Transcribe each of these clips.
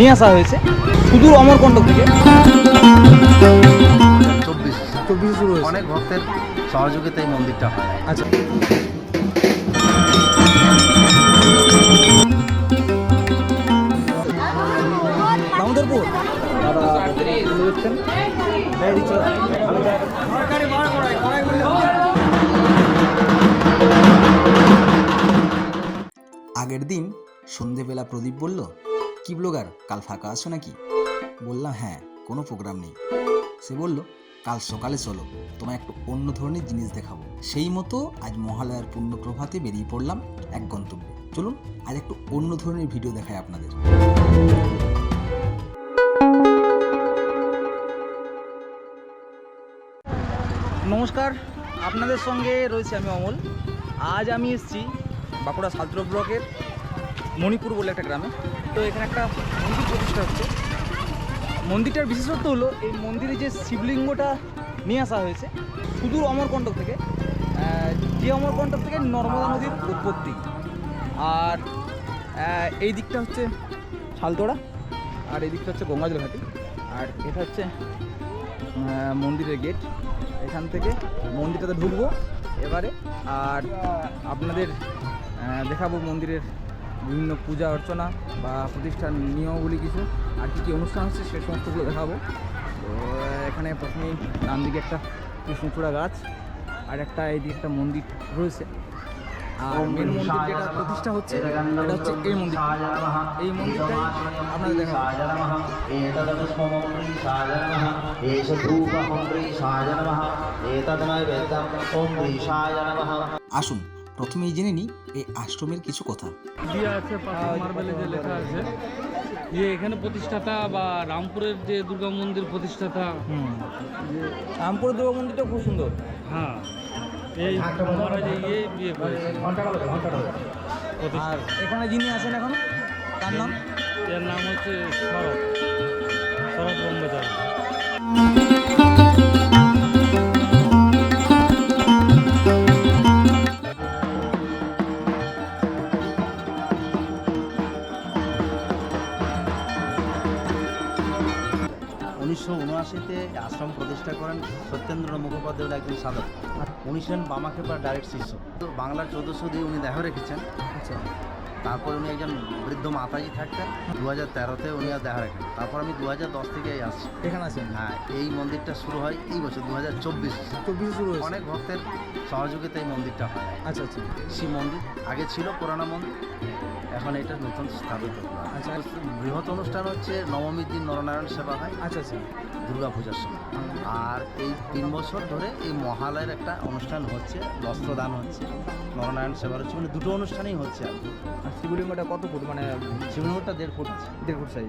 নিয়ে আসা হয়েছে সুদূর অমরকণ্টক থেকে। চব্বিশ। চব্বিশে শুরু হয়েছে। অনেক ভক্তের সহযোগিতায় এই মন্দিরটা হয়। আচ্ছা। দামোদরপুর হ্যাঁ। আগের দিন সন্ধেবেলা প্রদীপ বলল কি ব্লগার, কাল ফাঁকা আছো নাকি? বললাম হ্যাঁ কোনো প্রোগ্রাম নেই। সে বলল, কাল সকালে চলো, তোমায় একটু অন্য ধরনের জিনিস দেখাবো। সেই মতো আজ মহালয়ার পূর্ণ প্রভাতে বেরিয়ে পড়লাম এক গন্তব্য। চলুন, আজ একটু অন্য ধরনের ভিডিও দেখায় আপনাদের। নমস্কার, আপনাদের সঙ্গে রয়েছে আমি অমল। আজ আমি এসেছি বাঁকুড়া সালত্র ব্লকের মণিপুর বলে একটা গ্রামে। তো এখানে একটা মন্দির প্রতিষ্ঠা হচ্ছে। মন্দিরটার বিশেষত্ব হলো এই মন্দিরে যে শিবলিঙ্গটা নিয়ে আসা হয়েছে, সুদূর অমরকণ্টক থেকে যে অমরকণ্টক থেকে নর্মদা নদীর উৎপত্তি। আর এই দিকটা হচ্ছে শালতোড়া, আর এই দিকটা হচ্ছে গঙ্গাজল ঘাটি আর এটা হচ্ছে মন্দিরের গেট। এখান থেকে মন্দিরটাতে ঢুকবো এবারে, আর আপনাদের দেখাবো মন্দিরের বিভিন্ন পূজা অর্চনা বা প্রতিষ্ঠান নিয়মগুলি কিছু আর কী কী অনুষ্ঠান আছে সে সমস্তগুলো দেখাবো। তো এখানে প্রথমেই ডান দিকে একটা কৃষ্ণচূড়া গাছ আর একটা এইদিকে একটা মন্দির রয়েছে। আর মেন মন্দির যেটা প্রতিষ্ঠা হচ্ছে এটা হচ্ছে এই মন্দির। এই মন্দিরটাই আপনাদের দেখা আসুন প্রথমেই জেনে নিই এই আশ্রমের কিছু কথা। দেওয়া আছে মার্বেলে যে লেখা আছে যে এখানে প্রতিষ্ঠাতা বা রামপুরের যে দুর্গা মন্দির প্রতিষ্ঠাতা হুম। রামপুর দুর্গা মন্দিরটা খুব সুন্দর। হ্যাঁ এই মহারাজে ইয়ে বিয়ে করেছে। আর এখানে যিনি আছেন এখন তার নাম? এর নাম হচ্ছে শরৎ শরৎ ব্রহ্মচারী সত্যেন্দ্র মুখোপাধ্যায় একজন সাধক। উনি ছিলেন বামাক্ষেপার ডাইরেক্ট শিষ্য। তো বাংলার চোদ্দশো দিয়ে উনি দেখা রেখেছেন। আচ্ছা। তারপর উনি একজন বৃদ্ধ মাতাজি থাকতেন। দু হাজার তেরোতে উনি আর দেখা রাখেন। তারপর আমি দু হাজার দশ থেকে আসছি। এখানে আছেন? হ্যাঁ এই মন্দিরটা শুরু হয় এই বছর দু হাজার চব্বিশ চব্বিশে শুরু হয়েছে। অনেক ভক্তের সহযোগিতা এই মন্দিরটা হয়। আচ্ছা আচ্ছা। শিব মন্দির আগে ছিল পুরানো মন্দির এখন এটা নতুন স্থাপিত। আচ্ছা। বৃহৎ অনুষ্ঠান হচ্ছে নবমীর দিন নরনারায়ণ সেবা হয়। আচ্ছা আচ্ছা। দুর্গা পূজার সময়। আর এই তিন বছর ধরে এই মহালয়ের একটা অনুষ্ঠান হচ্ছে বস্ত্রদান হচ্ছে নরনারায়ণ সেবার হচ্ছে মানে দুটো অনুষ্ঠানেই হচ্ছে আর শিবলিঙ্গটা কত ফুট? মানে শিবলিঙ্গটা দেড় ফুট আছে। দেড় ফুট সাইজ।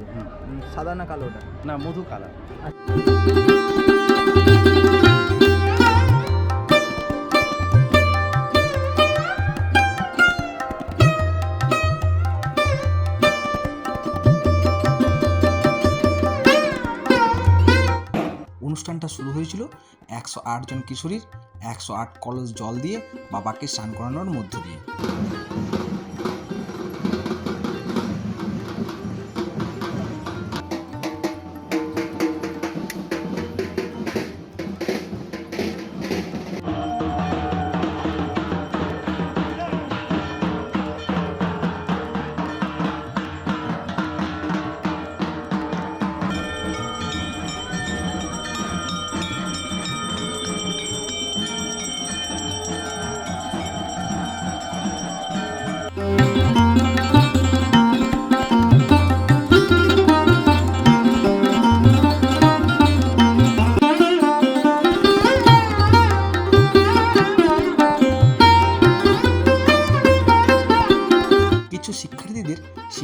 সাদা না কালো ওটা? না মধু কালার। অনুষ্ঠানটা শুরু হয়েছিল একশো আট জন কিশোরীর, একশো আট কলস জল দিয়ে বাবাকে স্নান করানোর মধ্য দিয়ে।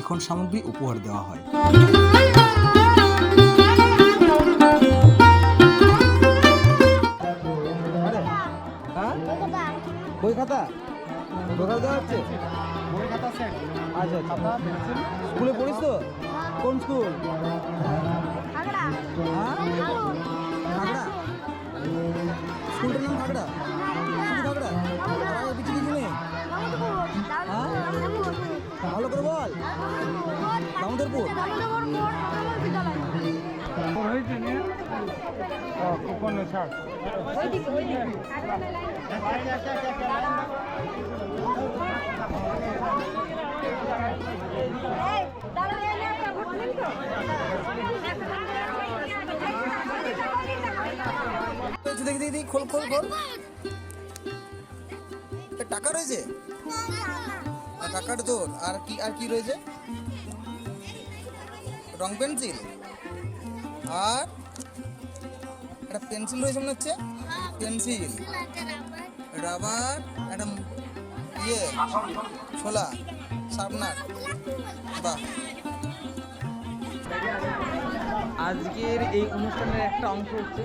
শিখন সামগ্রী উপহার দেওয়া হয়। হ্যাঁ বই খাতা? বই খাতা দেওয়া হচ্ছে? আচ্ছা আচ্ছা। স্কুলে পড়িস তো? কোন স্কুল? হ্যাঁ? স্কুলটার নাম খাগড়া? বল দামোদরপুর? দেখি দেখি, খোল খোল খোল। টাকা রয়েছে? আর দোর আর কি আর কি রয়েছে? রং পেন্সিল। আর একটা পেন্সিল রয়েছে মনে হচ্ছে? পেন্সিল। রাবার, একটা ইয়ে ছোলা শার্পনার বাহ। আজকের এই অনুষ্ঠানের একটা অংশ হচ্ছে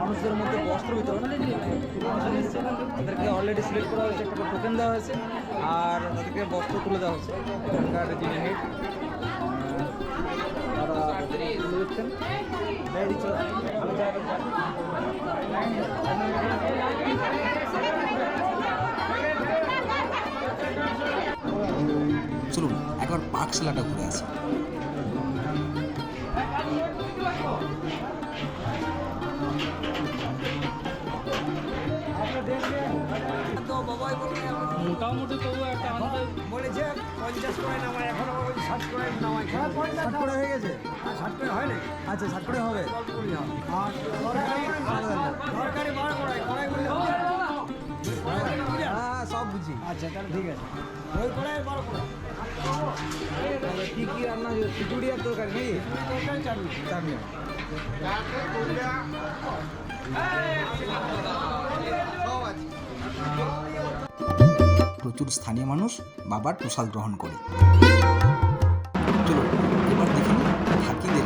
মানুষদের মধ্যে বস্ত্র বিতরণ। তাদেরকে অলরেডি সিলেক্ট করা হয়েছে, একটা টোকেন দেওয়া হয়েছে, আর তাদেরকে বস্ত্র তুলে দেওয়া হচ্ছে এখানকার যিনি হেড। চলুন, একবার পাকশালাটা ঘুরে আসি। ষাট হয়ে গেছে? আচ্ছা ষাট করে হবে। হ্যাঁ সব বুঝি। আচ্ছা তাহলে ঠিক আছে। কি কি রান্না খিচুড়ি আর তরকারি নাকি? চাটনি। প্রচুর স্থানীয় মানুষ বাবার প্রসাদ গ্রহণ করে। চলুন এবার দেখি ঢাকিদের